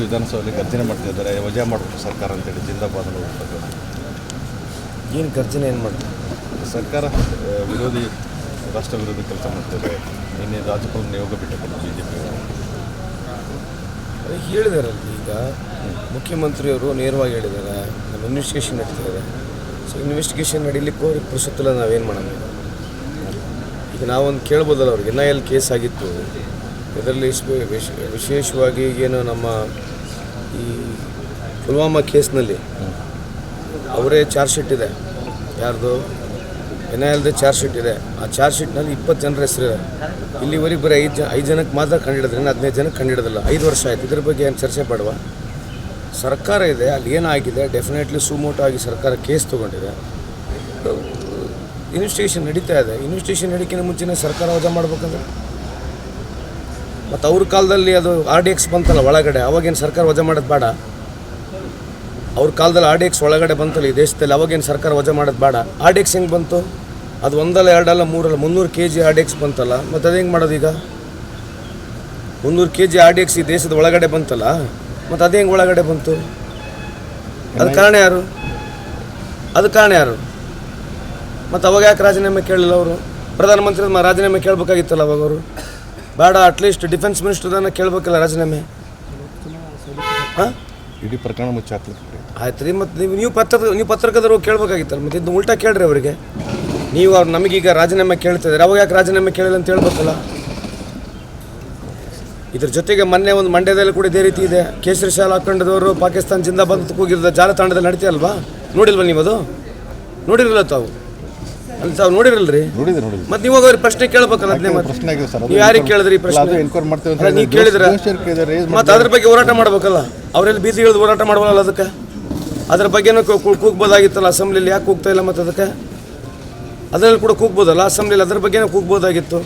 ವಿಧಾನಸಭೆಯಲ್ಲಿ ಗರ್ಜನೆ ಮಾಡ್ತಿದ್ದಾರೆ ವಜಾ ಮಾಡಬೇಕು ಸರ್ಕಾರ ಅಂತೇಳಿ ಜಿಂದಾಬಾದ್. ಏನು ಗರ್ಜನೆ ಏನು ಮಾಡ್ತಾರೆ? ಸರ್ಕಾರ ವಿರೋಧಿ ರಾಷ್ಟ್ರ ವಿರೋಧಿ ಕೆಲಸ ಮಾಡ್ತಿದ್ದಾರೆ ನಿನ್ನೆ ರಾಜ್ಯಪಾಲ ನಿಯೋಗ ಬಿಟ್ಟಿದ್ದಾರೆ ಬಿ ಜೆ ಪಿ ಹೇಳಿದಾರಲ್ಲ ಈಗ. ಮುಖ್ಯಮಂತ್ರಿಯವರು ನೇರವಾಗಿ ಹೇಳಿದ್ದಾರೆ. ನಮ್ಮ ಇನ್ವೆಸ್ಟಿಗೇಷನ್ ನಡೀತಿದ್ದಾರೆ ಸೊ ಇನ್ವೆಸ್ಟಿಗೇಷನ್ ನಡೀಲಿಕ್ಕೂ ಅವ್ರಿಗೆ ಪುರುಷತ್ತಿಲ್ಲ ನಾವೇನು ಮಾಡೋಣ ಈಗ ನಾವೊಂದು ಕೇಳ್ಬೋದಲ್ಲ ಅವ್ರಿಗೆ. ಎನ್ ಐ ಎಲ್ ಕೇಸ್ ಆಗಿತ್ತು. ಇದರಲ್ಲಿ ವಿಶೇಷವಾಗಿ ಏನು ನಮ್ಮ ಈ ಪುಲ್ವಾಮಾ ಕೇಸ್ನಲ್ಲಿ ಅವರೇ ಚಾರ್ಜ್ ಶೀಟ್ ಇದೆ. ಯಾರ್ದು? ಎನ್ ಐ ಎಲ್ದೇ ಚಾರ್ಜ್ ಶೀಟ್ ಇದೆ. ಆ ಚಾರ್ಜ್ ಶೀಟ್ನಲ್ಲಿ ಇಪ್ಪತ್ತು ಜನರ ಹೆಸರಿದೆ ಇಲ್ಲಿವರೆಗೆ ಬರೀ ಐದು ಜನ ಐದು ಜನಕ್ಕೆ ಮಾತ್ರ ಕಂಡಿಡಿದ್ರೆ ಇನ್ನು ಹದಿನೈದು ಜನಕ್ಕೆ ಕಂಡಿಡೋದಿಲ್ಲ ಐದು ವರ್ಷ ಆಯ್ತು. ಇದ್ರ ಬಗ್ಗೆ ಏನು ಚರ್ಚೆ ಮಾಡುವ ಸರ್ಕಾರ ಇದೆ, ಅಲ್ಲಿ ಏನಾಗಿದೆ? ಡೆಫಿನೆಟ್ಲಿ ಸುಮೋಟೋ ಆಗಿ ಸರ್ಕಾರ ಕೇಸ್ ತೊಗೊಂಡಿದೆ. ಇನ್ವೆಸ್ಟಿಗೇಷನ್ ನಡೀತಾ ಇದೆ. ಇನ್ವೆಸ್ಟಿಗೇಷನ್ ನಡೀಕಿನ ಮುಂಚೆನೇ ಸರ್ಕಾರ ವಜಾ ಮಾಡ್ಬೇಕಂದ್ರೆ? ಮತ್ತು ಅವ್ರ ಕಾಲದಲ್ಲಿ ಅದು ಆರ್ ಡಿ ಎಕ್ಸ್ ಬಂತಲ್ಲ ಒಳಗಡೆ, ಅವಾಗೇನು ಸರ್ಕಾರ ವಜಾ ಮಾಡೋದು ಬೇಡ. ಅವ್ರ ಕಾಲದಲ್ಲಿ ಆರ್ ಡಿ ಎಕ್ಸ್ ಒಳಗಡೆ ಬಂತಲ್ಲ ಈ ದೇಶದಲ್ಲಿ, ಅವಾಗೇನು ಸರ್ಕಾರ ವಜಾ ಮಾಡೋದು ಬೇಡ. ಆರ್ ಡಿ ಎಕ್ಸ್ ಹೆಂಗೆ ಬಂತು? ಅದು ಒಂದಲ್ಲ, ಎರಡಲ್ಲ, ಮೂರಲ್ಲ, ಮುನ್ನೂರು K G R D X ಬಂತಲ್ಲ, ಮತ್ತು ಅದು ಹೆಂಗೆ ಮಾಡೋದು ಈಗ? ಮುನ್ನೂರು K G R D X ಈ ದೇಶದ ಒಳಗಡೆ ಬಂತಲ್ಲ, ಮತ್ತು ಅದು ಹೆಂಗೆ ಒಳಗಡೆ ಬಂತು? ಅದು ಕಾರಣ ಯಾರು? ಅದು ಕಾರಣ ಯಾರು? ಮತ್ತು ಅವಾಗ ಯಾಕೆ ರಾಜೀನಾಮೆ ಕೇಳಲಿಲ್ಲ ಅವರು? ಪ್ರಧಾನಮಂತ್ರಿ ರಾಜೀನಾಮೆ ಕೇಳಬೇಕಾಗಿತ್ತಲ್ಲ ಅವಾಗ ಅವರು? ಬೇಡ ಅಟ್ಲೀಸ್ಟ್ ಡಿಫೆನ್ಸ್ ಮಿನಿಸ್ಟರ್ನ ಕೇಳಬೇಕಲ್ಲ ರಾಜೀನಾಮೆ. ಹಾಂ? ಇಡೀ ಪ್ರಕರಣ ಮುಚ್ಚಾಕ್ಲಿಕ್ಕೆ ಆಯ್ತು ರೀ ಮತ್ತು ನೀವು ನೀವು ಪತ್ರ ನೀವು ಪತ್ರಕರ್ತರು ಕೇಳಬೇಕಾಗಿತ್ತಲ್ಲ ಮತ್ತು ಇದು ಉಲ್ಟಾ ಕೇಳ್ರಿ ಅವರಿಗೆ. ನೀವು ಅವ್ರು ನಮಗೀಗ ರಾಜೀನಾಮೆ ಕೇಳ್ತಿದ್ದಾರೆ ಅವಾಗ ಯಾಕೆ ರಾಜೀನಾಮೆ ಕೇಳಿಲ್ಲ ಅಂತ ಹೇಳ್ಬೇಕಲ್ಲ? ಇದ್ರ ಜೊತೆಗೆ ಮೊನ್ನೆ ಒಂದು ಮಂಡ್ಯದಲ್ಲಿ ಕೂಡ ಇದೇ ರೀತಿ ಇದೆ. ಕೇಸರಿ ಶಾಲೆ ಹಾಕೊಂಡದವರು ಪಾಕಿಸ್ತಾನ ಜಿಂದಾಬಾದ್ ಕೂಗಿರೋದು ಜಾಲತಾಣದಲ್ಲಿ ನಡೀತಿಯಲ್ವಾ ನೋಡಿಲ್ವ ನೀವು ಅದು? ನೋಡಿರಲ್ಲ ತಾವು? ಅಲ್ಲಿ ತಾವು ನೋಡಿರಲ್ರಿ? ನೋಡಿದೆ ನೋಡಿದೆ. ಮತ್ತೆ ನೀವು ಅವ್ರಿಗೆ ಪ್ರಶ್ನೆ ಕೇಳ್ಬೇಕಲ್ಲ ಅದನ್ನೇ ಮತ್ತೆ. ಪ್ರಶ್ನೆ ಆಗಿದೆ ಸರ್? ನೀವು ಯಾರಿಗೆ ಕೇಳಿದ್ರಿ ಈ ಪ್ರಶ್ನೆ? ಎನ್ಕ್ವೈರಿ ಮಾಡ್ತೇವೆ ಅಂತ ಅಲ್ಲ, ನೀವು ಕೇಳಿದ್ರ? raise ಮತ್ತೆ ಅದ್ರ ಬಗ್ಗೆ ಹೋರಾಟ ಮಾಡಬೇಕಲ್ಲ. ಅವರೆಲ್ಲಿ ಬೀದಿ ಇಳಿದು ಹೋರಾಟ ಮಾಡಬಲ್ಲ ಅದಕ್ಕೆ? ಅದ್ರ ಬಗ್ಗೆನೂ ಕೂ- ಕೂ- ಕೂಗ್ಬೋದಾಗಿತ್ತಲ್ಲ ಅಸೆಂಬ್ಲಿಲಿ ಯಾಕೆ ಕೂಗ್ತಾ ಇಲ್ಲ ಮತ್ತೆ ಅದಕ್ಕೆ? ಅದರಲ್ಲಿ ಕೂಡ ಕೂಗ್ಬೋದಲ್ಲ ಅಸೆಂಬ್ಲಿಲಿ ಅದ್ರ ಬಗ್ಗೆನೂ ಕೂಗ್ಬೋದಾಗಿತ್ತು.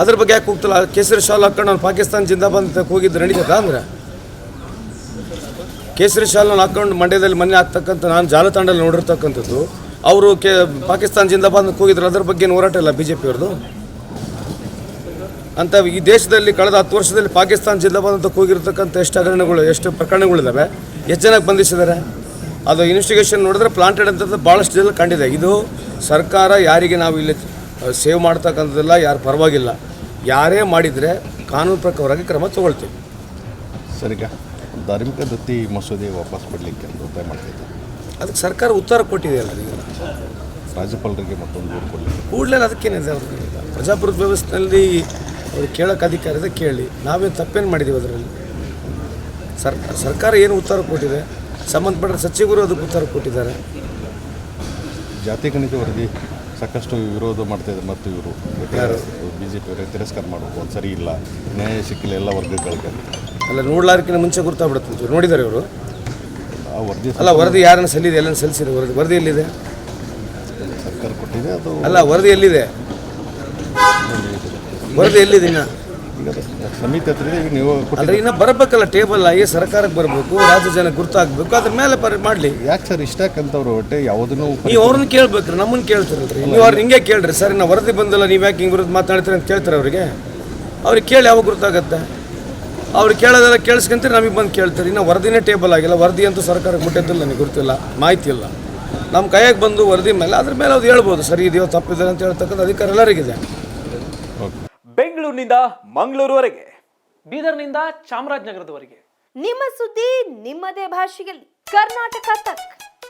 ಅದ್ರ ಬಗ್ಗೆ ಯಾಕೆ ಕೂಗ್ತಲ್ಲ? ಕೇಸರಿ ಶಾಲ್ ಹಾಕೊಂಡು ನಾನು ಪಾಕಿಸ್ತಾನ ಜಿಂದಾಬಾದ್ ಅಂತ ಕೂಗಿದ್ರೆ ನಡೀತದ ಅಂದ್ರೆ? ಕೇಸರಿ ಶಾಲೆ ಹಾಕೊಂಡು ಮಂಡ್ಯದಲ್ಲಿ ಮೊನ್ನೆ ಹಾಕ್ತಕ್ಕಂಥ ನಾನು ಜಾಲತಾಂಡಲ್ಲಿ ನೋಡಿರ್ತಕ್ಕಂಥದ್ದು ಅವರು ಕೆ ಪಾಕಿಸ್ತಾನ ಜಿಂದಾಬಾದ್ ಅಂತ ಕೂಗಿದ್ರು ಅದ್ರ ಬಗ್ಗೆ ಹೋರಾಟ ಇಲ್ಲ ಬಿ ಜೆ ಪಿಯವ್ರದ್ದು ಅಂತ ಈ ದೇಶದಲ್ಲಿ ಕಳೆದ ಹತ್ತು ವರ್ಷದಲ್ಲಿ ಪಾಕಿಸ್ತಾನ ಜಿಂದಾಬಾದ್ ಅಂತ ಕೂಗಿರ್ತಕ್ಕಂಥ ಎಷ್ಟು ಹಗರಣಗಳು ಎಷ್ಟು ಪ್ರಕರಣಗಳಿದ್ದಾವೆ ಎಷ್ಟು ಜನಕ್ಕೆ ಬಂಧಿಸಿದ್ದಾರೆ? ಅದು ಇನ್ವೆಸ್ಟಿಗೇಷನ್ ನೋಡಿದ್ರೆ ಪ್ಲಾಂಟೆಡ್ ಅಂತ ಭಾಳಷ್ಟು ಜನ ಕಂಡಿದೆ. ಇದು ಸರ್ಕಾರ ಯಾರಿಗೆ ನಾವು ಇಲ್ಲಿ ಸೇವ್ ಮಾಡ್ತಕ್ಕಂಥದ್ದೆಲ್ಲ ಯಾರು ಪರವಾಗಿಲ್ಲ. ಯಾರೇ ಮಾಡಿದರೆ ಕಾನೂನು ಪ್ರಕಾರವಾಗಿ ಕ್ರಮ ತಗೊಳ್ತೀವಿ. ಸರಿಗ. ಧಾರ್ಮಿಕ ದತ್ತಿ ಮಸೂದೆ ವಾಪಸ್ ಕೊಡಲಿಕ್ಕೆ ಒತ್ತಾಯ ಮಾಡ್ತಿದ್ದಾರೆ. ಅದಕ್ಕೆ ಸರ್ಕಾರ ಉತ್ತರ ಕೊಟ್ಟಿದೆ ಅಲ್ಲ ಈಗ ರಾಜ್ಯಪಾಲರಿಗೆ ಮತ್ತೊಂದು ದೂರು ಕೊಡಲಿಕ್ಕೆ. ಕೂಡಲೇ ಅದಕ್ಕೇನಿದೆ ಅವ್ರಿಗೆ? ಪ್ರಜಾಪ್ರಭುತ್ವ ವ್ಯವಸ್ಥೆಯಲ್ಲಿ ಅವ್ರು ಕೇಳೋಕೆ ಅಧಿಕಾರ ಇದೆ ಕೇಳಿ. ನಾವೇನು ತಪ್ಪೇನು ಮಾಡಿದ್ದೀವಿ ಅದರಲ್ಲಿ? ಸರ್ ಸರ್ಕಾರ ಏನು ಉತ್ತರ ಕೊಟ್ಟಿದೆ? ಸಂಬಂಧಪಟ್ಟ ಸಚಿವರು ಅದಕ್ಕೆ ಉತ್ತರ ಕೊಟ್ಟಿದ್ದಾರೆ. ಜಾತಿ ಗಣಿತ ವರದಿ ಸಾಕಷ್ಟು ವಿರೋಧ ಮಾಡ್ತಾ ಇದ್ದಾರೆ. ಮತ್ತು ಇವರು ಯಾರು? ಬಿ ಜೆ ಪಿಯವರೇ ತಿರಸ್ಕಾರ ಮಾಡಬೇಕು ಒಂದು ಸರಿ ಇಲ್ಲ. ನ್ಯಾಯ ಸಿಕ್ಕಿಲ್ಲ ಎಲ್ಲ ವರ್ಗಗಳಿಗೆ. ಅಲ್ಲ ನೋಡ್ಲಾರಕ್ಕಿಂತ ಮುಂಚೆ ಗುರ್ತಾಗ್ಬಿಡುತ್ತೆ. ನೋಡಿದ್ದಾರೆ ಇವರು? ಆ ವರದಿ ಅಲ್ಲ ವರದಿ ಯಾರನ್ನು ಸಲ್ಲಿದೆ ಎಲ್ಲ ಸಲ್ಲಿಸಿದೆ ವರದಿ ವರದಿ ಅದು? ಅಲ್ಲ ವರದಿ ಎಲ್ಲಿದೆ? ವರದಿ ಎಲ್ಲಿದೆ ಇನ್ನ? ಈಗ ಅದು ಸಮಿತಿ ಹತ್ರ ಇದೆ, ಈಗ ನೀವು ಕೊಟ್ಟಿದ್ದೀರಿ. ಅಲ್ರಿ ಇನ್ನ ಬರಬೇಕಲ್ಲ ಟೇಬಲ್ ಆಗಿ ಸರ್ಕಾರಕ್ಕೆ ಬರಬೇಕು ರಾಜ್ಯ ಜನ ಗುರ್ತಾಗಬೇಕು ಅದ್ರ ಮೇಲೆ ಪರಿ ಮಾಡಲಿ. ಯಾಕೆ ಸರ್ ಇಷ್ಟಕ್ಕಂತವ್ರು ಒಟ್ಟೆ ಯಾವುದನ್ನು ನೀವು ಅವ್ರನ್ನ ಕೇಳ್ಬೇಕ್ರಿ ನಮ್ಮನ್ನ ಕೇಳ್ತಿರಲ್ರಿ ನೀವು ಅವ್ರನ್ನ ಹಿಂಗೆ ಕೇಳ್ರಿ ಸರ್ ಇನ್ನು ವರದಿ ಬಂದಿಲ್ಲ ನೀವು ಯಾಕೆ ಹಿಂಗೆ ವಿರುದ್ಧ ಮಾತಾಡ್ತೀರಿ ಅಂತ ಕೇಳ್ತಾರೆ ಅವರಿಗೆ. ಅವ್ರಿಗೆ ಕೇಳಿ ಯಾವಾಗ ಗುರುತಾಗತ್ತೆ. ಅವ್ರು ಕೇಳೋದೆಲ್ಲ ಕೇಳಿಸ್ಕೊಂತೀರಿ ನಮಗೆ ಬಂದು ಕೇಳ್ತಾರೆ. ಇನ್ನು ವರದಿನೇ ಟೇಬಲ್ ಆಗಿಲ್ಲ ವರದಿ ಅಂತೂ ಸರ್ಕಾರಕ್ಕೆ ಮುಟ್ಟಿದ್ದಿಲ್ಲ ನನಗೆ ಗೊತ್ತಿಲ್ಲ ಮಾಹಿತಿ ಇಲ್ಲ. ನಮ್ಮ ಕೈಯಾಗೆ ಬಂದು ವರದಿ ಮೇಲೆ ಅದ್ರ ಮೇಲೆ ಅದು ಹೇಳ್ಬೋದು ಸರಿ ಇದೆಯೋ ತಪ್ಪಿದೆ ಅಂತ ಹೇಳ್ತಕ್ಕಂಥ ಅಧಿಕಾರ ಎಲ್ಲರಿಗಿದೆ. ಬೆಂಗಳೂರಿನಿಂದ ಮಂಗಳೂರುವರೆಗೆ ಬೀದರ್ನಿಂದ ಚಾಮರಾಜನಗರದವರೆಗೆ. ನಿಮ್ಮ ಸುದ್ದಿ ನಿಮ್ಮದೇ ಭಾಷೆಯಲ್ಲಿ. ಕರ್ನಾಟಕ ತಕ್.